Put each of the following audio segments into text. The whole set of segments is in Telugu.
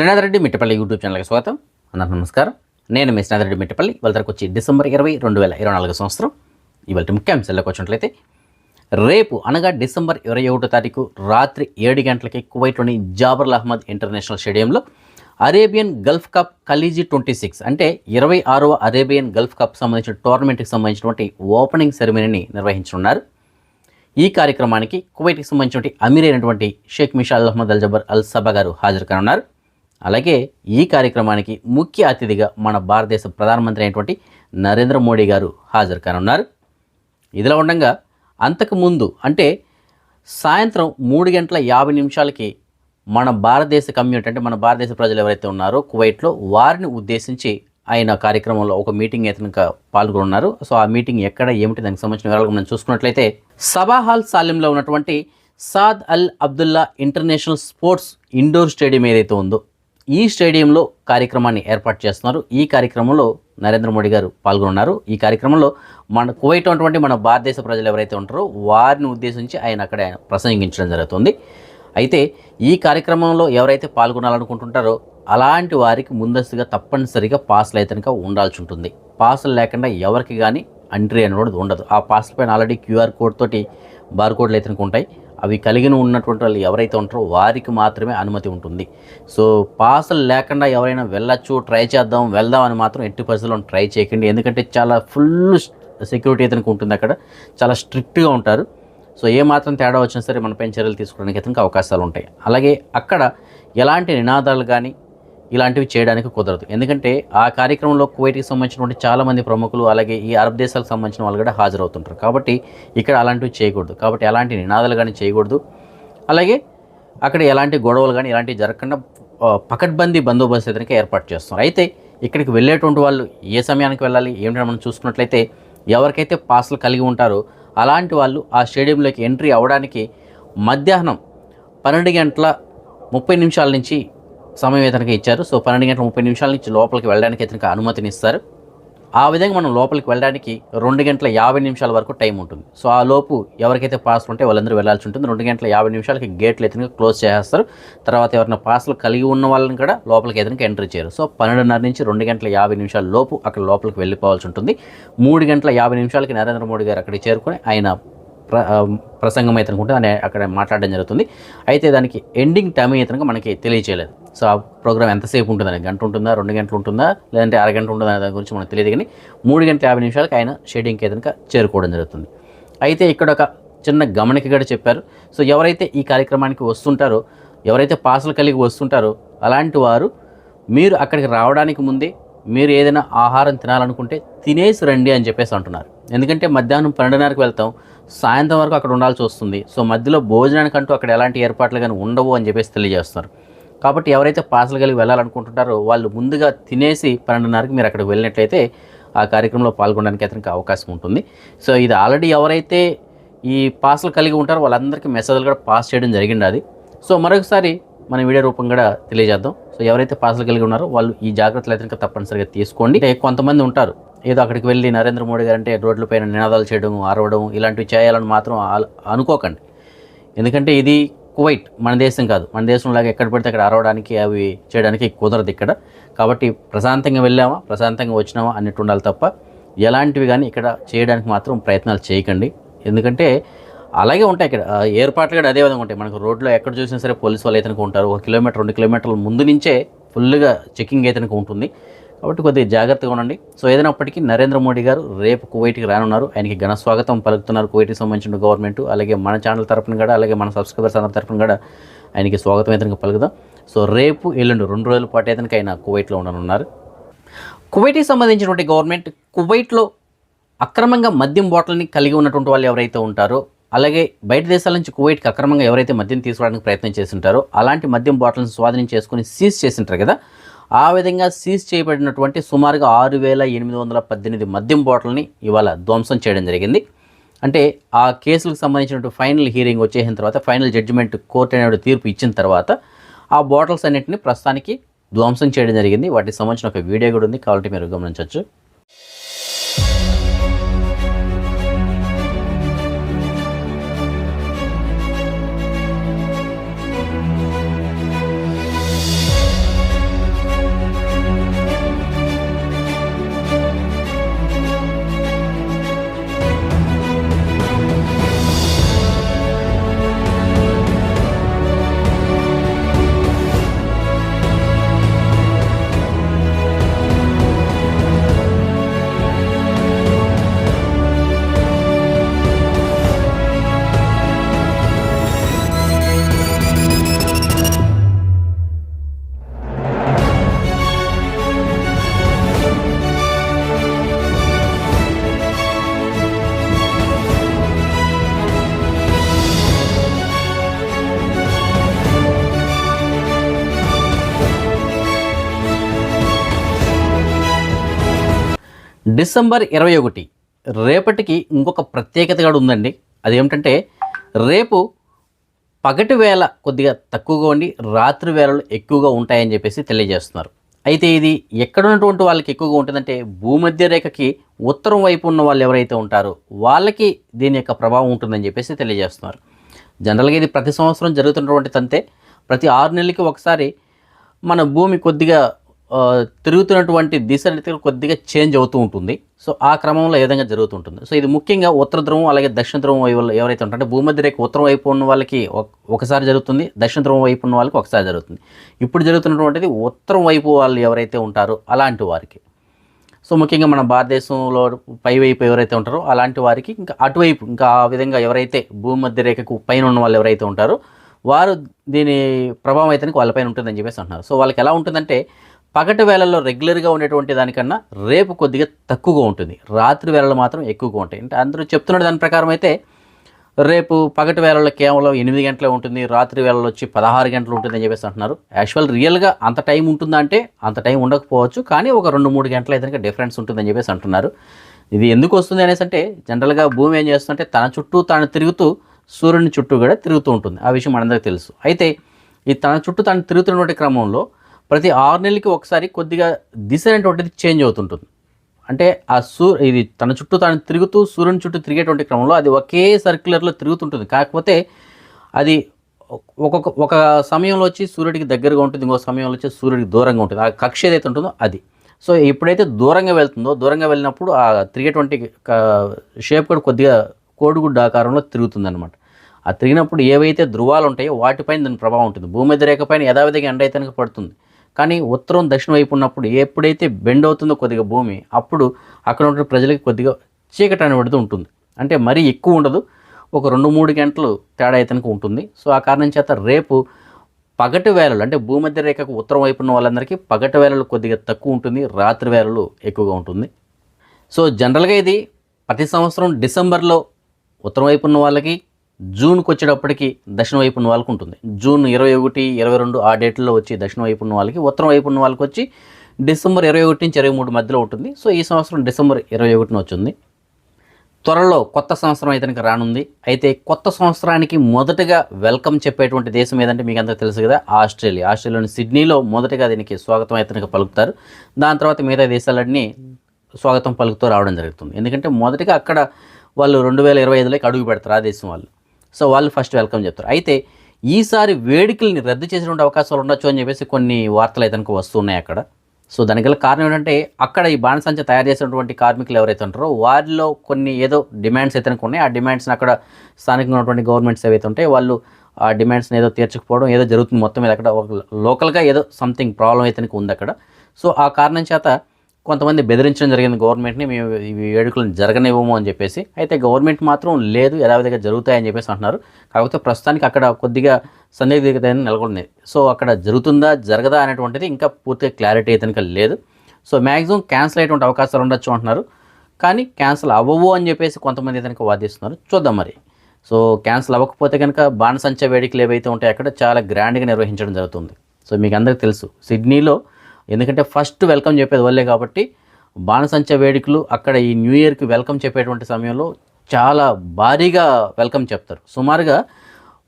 శ్రీనాథ్ రెడ్డి మిట్టపల్లి యూట్యూబ్ ఛానల్కి స్వాగతం. అందరికీ నమస్కారం. నేను మీ శ్రీనాథ్ రెడ్డి మిట్టపల్లి. ఇవాళ వచ్చి డిసెంబర్ ఇరవై రెండు వేల ఇరవై నాలుగు సంవత్సరం. ఇవాళ ముఖ్యాంశాల్లోకి వచ్చినట్లయితే రేపు అనగా డిసెంబర్ ఇరవై ఒకటో తారీఖు రాత్రి ఏడు గంటలకి కువైట్లోని జాబర్ అహ్మద్ ఇంటర్నేషనల్ స్టేడియంలో Arabian Gulf Cup Khaleeji twenty six అంటే ఇరవై ఆరవ అరేబియన్ గల్ఫ్ కప్ సంబంధించిన టోర్నమెంట్కి సంబంధించినటువంటి ఓపెనింగ్ సెరమనీని నిర్వహించనున్నారు. ఈ కార్యక్రమానికి కువైట్కి సంబంధించినటువంటి అమీర్ అయినటువంటి Sheikh Mishal Ahmad Al Jaber Al Sabah గారు హాజరు కానున్నారు. అలాగే ఈ కార్యక్రమానికి ముఖ్య అతిథిగా మన భారతదేశ ప్రధానమంత్రి అయినటువంటి నరేంద్ర మోడీ గారు హాజరు కానున్నారు. ఇదిలా ఉండగా అంతకుముందు అంటే సాయంత్రం మూడు గంటల యాభై నిమిషాలకి మన భారతదేశ కమ్యూనిటీ అంటే మన భారతదేశ ప్రజలు ఎవరైతే ఉన్నారో కువైట్లో వారిని ఉద్దేశించి ఆయన కార్యక్రమంలో ఒక మీటింగ్ అయితే పాల్గొన్నారు సో ఆ మీటింగ్ ఎక్కడ ఏమిటి దానికి సంబంధించిన వివరాలు మనం చూసుకున్నట్లయితే సభా హాల్ ఉన్నటువంటి Saad al Abdullah international sports indoor stadium ఏదైతే ఉందో ఈ స్టేడియంలో కార్యక్రమాన్ని ఏర్పాటు చేస్తున్నారు. ఈ కార్యక్రమంలో నరేంద్ర మోడీ గారు పాల్గొన్నారు ఈ కార్యక్రమంలో మన కువైట్ ఉన్నటువంటి మన భారతదేశ ప్రజలు ఎవరైతే ఉంటారో వారిని ఉద్దేశించి ఆయన అక్కడ ఆయన ప్రసంగించడం జరుగుతుంది. అయితే ఈ కార్యక్రమంలో ఎవరైతే పాల్గొనాలనుకుంటుంటారో అలాంటి వారికి ముందస్తుగా తప్పనిసరిగా పాస్లు అయితే ఉండాల్సి ఉంటుంది. పాసులు లేకుండా ఎవరికి కానీ ఎంట్రీ అనేది ఉండదు. ఆ పాస్ల పైన ఆల్రెడీ క్యూఆర్ కోడ్ తోటి బార్ కోడ్లు అయితే ఉంటాయి. అవి కలిగిన ఉన్నటువంటి వాళ్ళు ఎవరైతే ఉంటారో వారికి మాత్రమే అనుమతి ఉంటుంది. సో పాసులు లేకుండా ఎవరైనా వెళ్ళచ్చు ట్రై చేద్దాం వెళ్దాం అని మాత్రం ఎట్టి పరిస్థితుల్లో ట్రై చేయకండి. ఎందుకంటే చాలా ఫుల్ సెక్యూరిటీ అయితే ఉంటుంది అక్కడ. చాలా స్ట్రిక్ట్గా ఉంటారు. సో ఏ మాత్రం తేడా వచ్చినా సరే మనపైన చర్యలు తీసుకోవడానికి అయితే అవకాశాలు ఉంటాయి. అలాగే అక్కడ ఎలాంటి నినాదాలు కానీ ఇలాంటివి చేయడానికి కుదరదు. ఎందుకంటే ఆ కార్యక్రమంలో కువైట్కి సంబంధించినటువంటి చాలామంది ప్రముఖులు అలాగే ఈ అరబ్ దేశాలకు సంబంధించిన వాళ్ళు కూడా హాజరవుతుంటారు. కాబట్టి ఇక్కడ అలాంటివి చేయకూడదు. కాబట్టి ఎలాంటి నినాదాలు కానీ చేయకూడదు. అలాగే అక్కడ ఎలాంటి గొడవలు కానీ ఇలాంటివి జరగకుండా పకడ్బందీ బందోబస్తు అయితే ఏర్పాటు చేస్తున్నారు అయితే ఇక్కడికి వెళ్ళేటువంటి వాళ్ళు ఏ సమయానికి వెళ్ళాలి ఏమిటని మనం చూసుకున్నట్లయితే ఎవరికైతే పాసులు కలిగి ఉంటారో అలాంటి వాళ్ళు ఆ స్టేడియంలోకి ఎంట్రీ అవ్వడానికి మధ్యాహ్నం పన్నెండు గంటల ముప్పై నిమిషాల నుంచి సమయం ఇతనికి ఇచ్చారు. సో పన్నెండు గంటల ముప్పై నిమిషాల నుంచి లోపలికి వెళ్ళడానికి ఇతనికి అనుమతిని ఇస్తారు. ఆ విధంగా మనం లోపలికి వెళ్ళడానికి రెండు గంటల యాభై నిమిషాల వరకు టైం ఉంటుంది. సో ఆ లోపు ఎవరికైతే పాస్లు ఉంటే వాళ్ళందరూ వెళ్ళాల్సి ఉంటుంది. రెండు గంటల యాభై నిమిషాలకి గేట్లు ఎతనికి క్లోజ్ చేసేస్తారు. తర్వాత ఎవరైనా పాస్లు కలిగి ఉన్న వాళ్ళని కూడా లోపలికి ఎతనికి ఎంట్రీ చేయరు. సో పన్నెండున్నర నుంచి రెండు గంటల యాభై నిమిషాల లోపు అక్కడ లోపలికి వెళ్ళిపోవాల్సి ఉంటుంది. మూడు గంటల యాభై నిమిషాలకి నరేంద్ర మోడీ గారు అక్కడికి చేరుకొని ఆయన ప్రసంగం అయితే అనుకుంటే అక్కడ మాట్లాడడం జరుగుతుంది. అయితే దానికి ఎండింగ్ టైం అయితే మనకి తెలియచేయలేదు. సో ఆ ప్రోగ్రామ్ ఎంతసేపు ఉంటుందని గంట ఉంటుందా రెండు గంటలు ఉంటుందా లేదంటే అరగంట ఉంటుందా దాని గురించి మనకు తెలియదు కానీ మూడు గంటల యాభై నిమిషాలకి ఆయన షేడింగ్కి అయితే కనుక చేరుకోవడం జరుగుతుంది. అయితే ఇక్కడ ఒక చిన్న గమనిక కూడా చెప్పారు. సో ఎవరైతే ఈ కార్యక్రమానికి వస్తుంటారో ఎవరైతే పాసులు కలిగి వస్తుంటారో అలాంటి వారు మీరు అక్కడికి రావడానికి ముందే మీరు ఏదైనా ఆహారం తినాలనుకుంటే తినేసి రండి అని చెప్పేసి అంటున్నారు. ఎందుకంటే మధ్యాహ్నం పన్నెండున్నరకు వెళ్తాం సాయంత్రం వరకు అక్కడ ఉండాల్సి వస్తుంది. సో మధ్యలో భోజనానికంటూ అక్కడ ఎలాంటి ఏర్పాట్లు కానీ ఉండవు అని చెప్పేసి తెలియజేస్తున్నారు. కాబట్టి ఎవరైతే పార్సల్ కలిగి వెళ్ళాలనుకుంటుంటారో వాళ్ళు ముందుగా తినేసి పన్నెండున్నరకి మీరు అక్కడికి వెళ్ళినట్లయితే ఆ కార్యక్రమంలో పాల్గొనడానికి అతనికి అవకాశం ఉంటుంది. సో ఇది ఆల్రెడీ ఎవరైతే ఈ పార్సల్ కలిగి ఉంటారో వాళ్ళందరికీ మెసేజ్లు కూడా పాస్ చేయడం జరిగింది అది. సో మరొకసారి మన వీడియో రూపం కూడా తెలియజేద్దాం. సో ఎవరైతే పార్సల్ కలిగి ఉన్నారో వాళ్ళు ఈ జాగ్రత్తలు అయితే తప్పనిసరిగా తీసుకోండి. కొంతమంది ఉంటారు ఏదో అక్కడికి వెళ్ళి నరేంద్ర మోడీ గారు అంటే రోడ్లపైన నినాదాలు చేయడం అరవడం ఇలాంటివి చేయాలని మాత్రం అనుకోకండి. ఎందుకంటే ఇది కువైట్ మన దేశం కాదు. మన దేశంలాగా ఎక్కడ పడితే అక్కడ అరవడానికి అవి చేయడానికి కుదరదు ఇక్కడ. కాబట్టి ప్రశాంతంగా వెళ్ళామా ప్రశాంతంగా వచ్చినామా అన్నట్టు ఉండాలి తప్ప ఎలాంటివి కానీ ఇక్కడ చేయడానికి మాత్రం ప్రయత్నాలు చేయకండి. ఎందుకంటే అలాగే ఉంటాయి ఇక్కడ. ఏర్పాట్లు కూడా అదే విధంగా ఉంటాయి. మనకు రోడ్లో ఎక్కడ చూసినా సరే పోలీసు వాళ్ళు అయితే ఉంటారు. ఒక కిలోమీటర్ రెండు కిలోమీటర్ల ముందు నుంచే ఫుల్గా చెకింగ్ అయితే ఉంటుంది. కాబట్టి కొద్దిగా జాగ్రత్తగా ఉండండి. సో ఏదైనప్పటికీ నరేంద్ర మోడీ గారు రేపు కువైట్కి రానున్నారు. ఆయనకి ఘన స్వాగతం పలుకుతున్నారు కువైట్కి సంబంధించిన గవర్నమెంట్ అలాగే మన ఛానల్ తరఫున కూడా అలాగే మన సబ్స్క్రైబర్స్ అందరి తరఫున కూడా ఆయనకి స్వాగతం అయితే పలుకుదాం. సో రేపు ఎల్లుండి రెండు రోజుల పాటు అయితే ఆయన కువైట్లో ఉండనున్నారు. కువైట్కి సంబంధించినటువంటి గవర్నమెంట్ కువైట్లో అక్రమంగా మద్యం బాటిల్ని కలిగి ఉన్నటువంటి వాళ్ళు ఎవరైతే ఉంటారో అలాగే బయట దేశాల నుంచి కువైట్కి అక్రమంగా ఎవరైతే మద్యం తీసుకోవడానికి ప్రయత్నం చేస్తుంటారో అలాంటి మద్యం బాటిల్ని స్వాధీనం చేసుకుని సీజ్ చేసింటారు కదా ఆ విధంగా సీజ్ చేయబడినటువంటి సుమారుగా ఆరు వేల ఎనిమిది వందల పద్దెనిమిది మద్యం బాటిల్ని ఇవాళ ధ్వంసం చేయడం జరిగింది. అంటే ఆ కేసులకు సంబంధించినటువంటి ఫైనల్ హీరింగ్ వచ్చేసిన తర్వాత ఫైనల్ జడ్జిమెంట్ కోర్టు అనే తీర్పు ఇచ్చిన తర్వాత ఆ బాటిల్స్ అన్నింటిని ప్రస్తుతానికి ధ్వంసం చేయడం జరిగింది. వాటికి సంబంధించిన ఒక వీడియో కూడా ఉంది. కాబట్టి మీరు గమనించవచ్చు. డిసెంబర్ ఇరవై ఒకటి. రేపటికి ఇంకొక ప్రత్యేకత కూడా ఉందండి. అదేమిటంటే రేపు పగటి వేళ కొద్దిగా తక్కువగా ఉండి రాత్రి వేళలు ఎక్కువగా ఉంటాయని చెప్పేసి తెలియజేస్తున్నారు. అయితే ఇది ఎక్కడ ఉన్నటువంటి వాళ్ళకి ఎక్కువగా ఉంటుందంటే భూమధ్య రేఖకి ఉత్తరం వైపు ఉన్న వాళ్ళు ఎవరైతే ఉంటారో వాళ్ళకి దీని యొక్క ప్రభావం ఉంటుందని చెప్పేసి తెలియజేస్తున్నారు. జనరల్గా ఇది ప్రతి సంవత్సరం జరుగుతున్నటువంటి తంతే. ప్రతి ఆరు నెలలకి ఒకసారి మన భూమి కొద్దిగా తిరుగుతున్నటువంటి దిశ అనేది కొద్దిగా చేంజ్ అవుతూ ఉంటుంది. సో ఆ క్రమంలో ఏ విధంగా జరుగుతుంటుంది? సో ఇది ముఖ్యంగా ఉత్తర ధ్రువం అలాగే దక్షిణ ధ్రువం వైపు ఎవరైతే ఉంటారో అంటే భూమధ్య రేఖ ఉత్తరం వైపు ఉన్న వాళ్ళకి ఒక- ఒకసారి జరుగుతుంది దక్షిణ ధ్రువం వైపు ఉన్న వాళ్ళకి ఒకసారి జరుగుతుంది. ఇప్పుడు జరుగుతున్నటువంటిది ఉత్తరం వైపు వాళ్ళు ఎవరైతే ఉంటారో అలాంటి వారికి. సో ముఖ్యంగా మన భారతదేశంలో పై వైపు ఎవరైతే ఉంటారో అలాంటి వారికి ఇంకా అటువైపు ఇంకా ఆ విధంగా ఎవరైతే భూమధ్య రేఖకు పైన ఉన్న వాళ్ళు ఎవరైతే ఉంటారో వారు దీని ప్రభావం అయితే వాళ్ళపైన ఉంటుందని చెప్పేసి అంటున్నారు. సో వాళ్ళకి ఎలా ఉంటుందంటే పగటి వేళల్లో రెగ్యులర్గా ఉండేటువంటి దానికన్నా రేపు కొద్దిగా తక్కువగా ఉంటుంది. రాత్రి వేళలు మాత్రం ఎక్కువగా ఉంటాయి. అంటే అందరూ చెప్తున్న దాని ప్రకారం అయితే రేపు పగటి వేళల్లో కేవలం ఎనిమిది గంటలే ఉంటుంది. రాత్రి వేళలో వచ్చి పదహారు గంటలు ఉంటుంది అని చెప్పేసి అంటున్నారు. యాక్చువల్ రియల్గా అంత టైం ఉంటుందా అంటే అంత టైం ఉండకపోవచ్చు. కానీ ఒక రెండు మూడు గంటల అయితే డిఫరెన్స్ ఉంటుందని చెప్పేసి అంటున్నారు. ఇది ఎందుకు వస్తుంది అనేసి అంటే జనరల్గా భూమి ఏం చేస్తుందంటే తన చుట్టూ తాను తిరుగుతూ సూర్యుని చుట్టూ కూడా తిరుగుతూ ఉంటుంది. ఆ విషయం మనందరికీ తెలుసు. అయితే ఈ తన చుట్టూ తాను తిరుగుతున్నటువంటి క్రమంలో ప్రతి ఆరు నెలలకి ఒకసారి కొద్దిగా దిశ అనేటువంటిది చేంజ్ అవుతుంటుంది. అంటే ఆ సూ ఇది తన చుట్టూ తాను తిరుగుతూ సూర్యుని చుట్టూ తిరిగేటువంటి క్రమంలో అది ఒకే సర్క్యులర్లో తిరుగుతుంటుంది. కాకపోతే అది ఒక్కొక్క ఒక సమయంలో వచ్చి సూర్యుడికి దగ్గరగా ఉంటుంది ఇంకో సమయంలో వచ్చి సూర్యుడికి దూరంగా ఉంటుంది. ఆ కక్ష ఏదైతే ఉంటుందో అది. సో ఎప్పుడైతే దూరంగా వెళ్తుందో దూరంగా వెళ్ళినప్పుడు ఆ తిరిగేటువంటి షేప్ కూడా కొద్దిగా కోడిగుడ్డ ఆకారంలో తిరుగుతుందనమాట ఆ తిరిగినప్పుడు ఏవైతే ధృవాలు ఉంటాయో వాటిపైన దాని ప్రభావం ఉంటుంది. భూమి రేఖ పైన యథావిధిగా ఎండ అయితే పడుతుంది. కానీ ఉత్తరం దక్షిణ వైపు ఉన్నప్పుడు ఎప్పుడైతే బెండ్ అవుతుందో కొద్దిగా భూమి అప్పుడు అక్కడ ఉన్న ప్రజలకి కొద్దిగా చీకటి అనబడుతూ ఉంటుంది. అంటే మరీ ఎక్కువ ఉండదు. ఒక రెండు మూడు గంటలు తేడా అయితే ఉంటుంది. సో ఆ కారణం చేత రేపు పగటి వేళలు అంటే భూమధ్య రేఖకు ఉత్తరం వైపు ఉన్న వాళ్ళందరికీ పగటి వేళలు కొద్దిగా తక్కువ ఉంటుంది. రాత్రి వేళలు ఎక్కువగా ఉంటుంది. సో జనరల్గా ఇది ప్రతి సంవత్సరం డిసెంబర్లో ఉత్తరం వైపు ఉన్న వాళ్ళకి జూన్కి వచ్చేటప్పటికి దక్షిణ వైపు ఉన్న వాళ్ళకి ఉంటుంది జూన్ ఇరవై ఒకటి ఇరవై రెండు ఆ డేట్లో వచ్చి దక్షిణ వైపు ఉన్న వాళ్ళకి ఉత్తరం వైపు ఉన్న వాళ్ళకి వచ్చి డిసెంబర్ ఇరవై ఒకటి నుంచి ఇరవై మూడు మధ్యలో ఉంటుంది. సో ఈ సంవత్సరం డిసెంబర్ ఇరవై ఒకటిన వచ్చింది. త్వరలో కొత్త సంవత్సరం అయితే కనుక రానుంది. అయితే కొత్త సంవత్సరానికి మొదటగా వెల్కమ్ చెప్పేటువంటి దేశం ఏదంటే మీకు అందరికీ తెలుసు కదా ఆస్ట్రేలియా. ఆస్ట్రేలియాలోని సిడ్నీలో మొదటగా దీనికి స్వాగతం అయితే కనుక పలుకుతారు. దాని తర్వాత మిగతా దేశాలన్నీ స్వాగతం పలుకుతూ రావడం జరుగుతుంది. ఎందుకంటే మొదటగా అక్కడ వాళ్ళు రెండు వేల ఇరవై ఐదులోకి అడుగు పెడతారు ఆ దేశం వాళ్ళు. సో వాళ్ళు ఫస్ట్ వెల్కమ్ చెప్తారు. అయితే ఈసారి వేడుకల్ని రద్దు చేసినటువంటి అవకాశాలు ఉండొచ్చు అని చెప్పేసి కొన్ని వార్తలు అయితే కనుక వస్తున్నాయి అక్కడ. సో దానికి గల కారణం ఏంటంటే అక్కడ ఈ బాణసంచ తయారు చేసినటువంటి కార్మికులు ఎవరైతే ఉంటారో వారిలో కొన్ని ఏదో డిమాండ్స్ అయితే ఉన్నాయి. ఆ డిమాండ్స్ని అక్కడ స్థానికంగా ఉన్నటువంటి గవర్నమెంట్స్ ఏవైతే ఉంటాయి వాళ్ళు ఆ డిమాండ్స్ని ఏదో తీర్చకపోవడం ఏదో జరుగుతుంది మొత్తం మీద అక్కడ ఒక లోకల్గా ఏదో సంథింగ్ ప్రాబ్లం అయితే ఉంది అక్కడ. సో ఆ కారణం చేత కొంతమంది బెదిరించడం జరిగింది గవర్నమెంట్ని మేము ఈ వేడుకలను జరగనివ్వము అని చెప్పేసి. అయితే గవర్నమెంట్ మాత్రం లేదు యథావిధిగా జరుగుతాయని చెప్పేసి అంటున్నారు. కాకపోతే ప్రస్తుతానికి అక్కడ కొద్దిగా సందిగ్ధత నెలకొంది. సో అక్కడ జరుగుతుందా జరగదా అనేటువంటిది ఇంకా పూర్తిగా క్లారిటీ అయితే కనుక లేదు. సో మ్యాక్సిమం క్యాన్సిల్ అయ్యేటువంటి అవకాశాలు ఉండొచ్చు అంటున్నారు. కానీ క్యాన్సిల్ అవ్వవు అని చెప్పేసి కొంతమంది కనుక వాదిస్తున్నారు. చూద్దాం మరి. సో క్యాన్సిల్ అవ్వకపోతే కనుక బాణసంచ వేడుకలు ఏవైతే ఉంటాయో అక్కడ చాలా గ్రాండ్గా నిర్వహించడం జరుగుతుంది. సో మీకు అందరికీ తెలుసు సిడ్నీలో ఎందుకంటే ఫస్ట్ వెల్కమ్ చెప్పేది వాళ్ళే కాబట్టి బాణసంచ వేడుకలు అక్కడ ఈ న్యూ ఇయర్కి వెల్కమ్ చెప్పేటువంటి సమయంలో చాలా భారీగా వెల్కమ్ చెప్తారు. సుమారుగా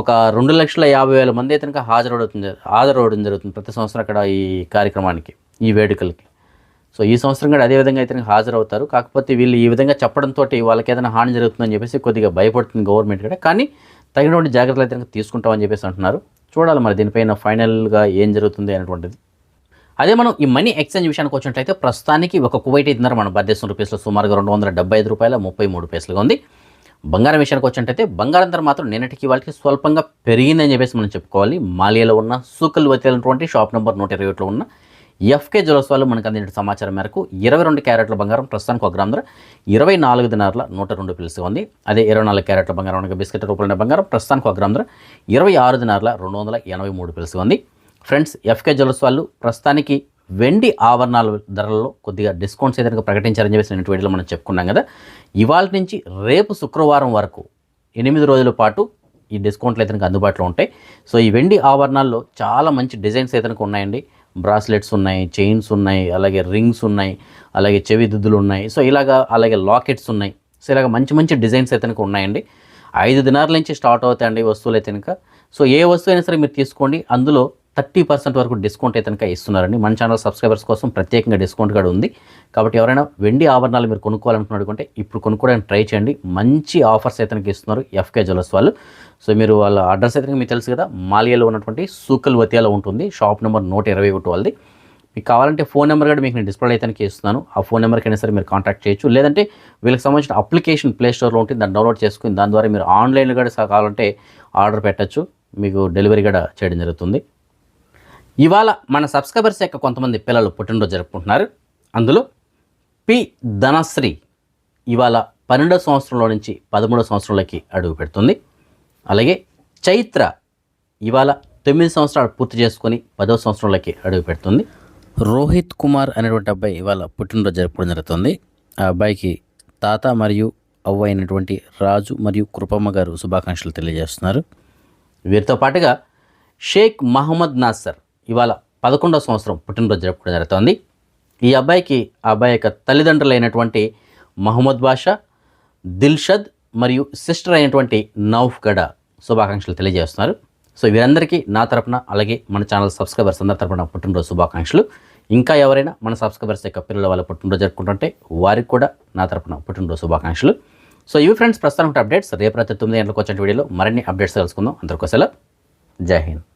ఒక రెండు లక్షల యాభై వేల మంది అయితే కనుక హాజరవుతుంది హాజరవడం జరుగుతుంది ప్రతి సంవత్సరం అక్కడ ఈ కార్యక్రమానికి ఈ వేడుకలకి. సో ఈ సంవత్సరం కూడా అదే విధంగా అయితే హాజరవుతారు. కాకపోతే వీళ్ళు ఈ విధంగా చెప్పడంతో వాళ్ళకి ఏదైనా హాని జరుగుతుందని చెప్పేసి కొద్దిగా భయపడుతుంది గవర్నమెంట్ కూడా. కానీ తగినటువంటి జాగ్రత్తలు అయితే తీసుకుంటామని చెప్పేసి అంటున్నారు. చూడాలి మరి దీనిపైన ఫైనల్గా ఏం జరుగుతుంది అనేటువంటిది. అదే మనం ఈ మనీ ఎక్స్చేంజ్ విషయానికి వచ్చినట్లయితే ప్రస్తుతానికి ఒక కువైట్ ఐదున్నర మన భారతదేశం రూపీస్లో సుమారుగా రెండు వందల డెబ్బై ఐదు రూపాయల ముప్పై మూడు పైసలుగా ఉంది. బంగారం విషయానికి వచ్చినట్టయితే బంగారం ధర మాత్రం నిన్నటికి వాళ్ళకి స్వల్పంగా పెరిగిందని చెప్పేసి మనం చెప్పుకోవాలి. మాలియాలో ఉన్న సూకల్ వచ్చేటువంటి షాప్ నెంబర్ నూట ఇరవై ఒకటిలో ఉన్న ఎఫ్కే జ్యువెల్స్ వాళ్ళు మనకు అందిన సమాచారం మేరకు ఇరవై రెండు క్యారెట్ల బంగారం ప్రస్తుతానికి ఒక గ్రామ్ ధర ఇరవై నాలుగు దినార్ల నూట రెండు పిలుసుగా ఉంది. అదే ఇరవై నాలుగు క్యారెట్ల బంగారం బిస్కెట్ రూపంలో బంగారం ప్రస్తుతానికి ఒక గ్రామ్ ధర ఇరవై ఆరు దినార్ల రెండు వందల ఎనభై మూడు పిలుసుగా ఉంది. ఫ్రెండ్స్ ఎఫ్కే జ్యువెల్స్ వాళ్ళు ప్రస్తుతానికి వెండి ఆభరణాల ధరల్లో కొద్దిగా డిస్కౌంట్స్ ఏదైనా ప్రకటించారని చెప్పేసి నేను వీడియోలో మనం చెప్పుకున్నాం కదా. ఇవాళ నుంచి రేపు శుక్రవారం వరకు ఎనిమిది రోజుల పాటు ఈ డిస్కౌంట్లు అయితే అందుబాటులో ఉంటాయి. సో ఈ వెండి ఆభరణాల్లో చాలా మంచి డిజైన్స్ అయితే ఉన్నాయండి. బ్రాస్లెట్స్ ఉన్నాయి చైన్స్ ఉన్నాయి అలాగే రింగ్స్ ఉన్నాయి అలాగే చెవిదిద్దులు ఉన్నాయి. సో ఇలాగా అలాగే లాకెట్స్ ఉన్నాయి. సో ఇలాగ మంచి మంచి డిజైన్స్ అయితే ఉన్నాయండి. ఐదు దినాల నుంచి స్టార్ట్ అవుతాయండి వస్తువులు అయితే కనుక. సో ఏ వస్తువు అయినా సరే మీరు తీసుకోండి. అందులో థర్టీ పర్సెంట్ వరకు డిస్కౌంట్ అయితే కనుక ఇస్తున్నారండి. మన ఛానల్ సబ్స్క్రైబర్స్ కోసం ప్రత్యేకంగా డిస్కౌంట్ కూడా ఉంది. కాబట్టి ఎవరైనా వెండి ఆభరణాలు మీరు కొనుక్కోవాలనుకున్నట్టుకుంటే ఇప్పుడు కొనుక్కోవడానికి ట్రై చేయండి. మంచి ఆఫర్స్ అయితే కనుక ఇస్తున్నారు ఎఫ్కే జ్యువెలర్స్ వాళ్ళు. సో మీరు వాళ్ళ అడ్రస్ అయితే మీకు తెలుసు కదా మాలియాలో ఉన్నటువంటి సూకల్ వతియాలో ఉంటుంది. షాప్ నెంబర్ నూట ఇరవై ఒకటి వాళ్ళది. మీకు కావాలంటే ఫోన్ నెంబర్ కూడా మీకు నేను డిస్ప్లే అయితే కనుక ఇస్తున్నాను. ఆ ఫోన్ నెంబర్కైనా సరే మీరు కాంటాక్ట్ చేయొచ్చు. లేదంటే వీళ్ళకి సంబంధించిన అప్లికేషన్ ప్లే స్టోర్లో ఉంటుంది. దాన్ని డౌన్లోడ్ చేసుకుని దాని ద్వారా మీరు ఆన్లైన్లో కూడా సా- కావాలంటే ఆర్డర్ పెట్టచ్చు. మీకు డెలివరీ కూడా చేయడం జరుగుతుంది. ఇవాళ మన సబ్స్క్రైబర్స్ యొక్క కొంతమంది పిల్లలు పుట్టినరోజు జరుపుకుంటున్నారు. అందులో పి ధనశ్రీ ఇవాళ పన్నెండో సంవత్సరంలో నుంచి పదమూడో సంవత్సరంలోకి అడుగు పెడుతుంది. అలాగే చైత్ర ఇవాళ తొమ్మిది సంవత్సరాలు పూర్తి చేసుకొని పదో సంవత్సరంలోకి అడుగు పెడుతుంది. రోహిత్ కుమార్ అనేటువంటి అబ్బాయి ఇవాళ పుట్టినరోజు జరుపుకోవడం జరుగుతుంది. ఆ అబ్బాయికి తాత మరియు అవ్వ అయినటువంటి రాజు మరియు కృపమ్మ గారు శుభాకాంక్షలు తెలియజేస్తున్నారు. వీరితో పాటుగా షేక్ మహమ్మద్ నాసర్ ఇవాళ పదకొండవ సంవత్సరం పుట్టినరోజు జరుపుకోవడం జరుగుతోంది. ఈ అబ్బాయికి ఆ అబ్బాయి యొక్క తల్లిదండ్రులైనటువంటి మహమ్మద్ బాషా దిల్షద్ మరియు సిస్టర్ అయినటువంటి నౌఫ్ గడ శుభాకాంక్షలు తెలియజేస్తున్నారు. సో వీరందరికీ నా తరపున అలాగే మన ఛానల్ సబ్స్క్రైబర్స్ అందరి తరపున పుట్టినరోజు శుభాకాంక్షలు. ఇంకా ఎవరైనా మన సబ్స్క్రైబర్స్ యొక్క పిల్లల వాళ్ళ పుట్టినరోజు జరుపుకుంటుంటే వారికి కూడా నా తరపున పుట్టినరోజు శుభాకాంక్షలు. సో ఇవి ఫ్రెండ్స్ ప్రస్తుతం అప్డేట్స్. రేపు రాత్రి తొమ్మిది గంటలకు వచ్చిన వీడియోలో మరిన్ని అప్డేట్స్ తెలుసుకుందాం. అందరికోసం జై హింద్.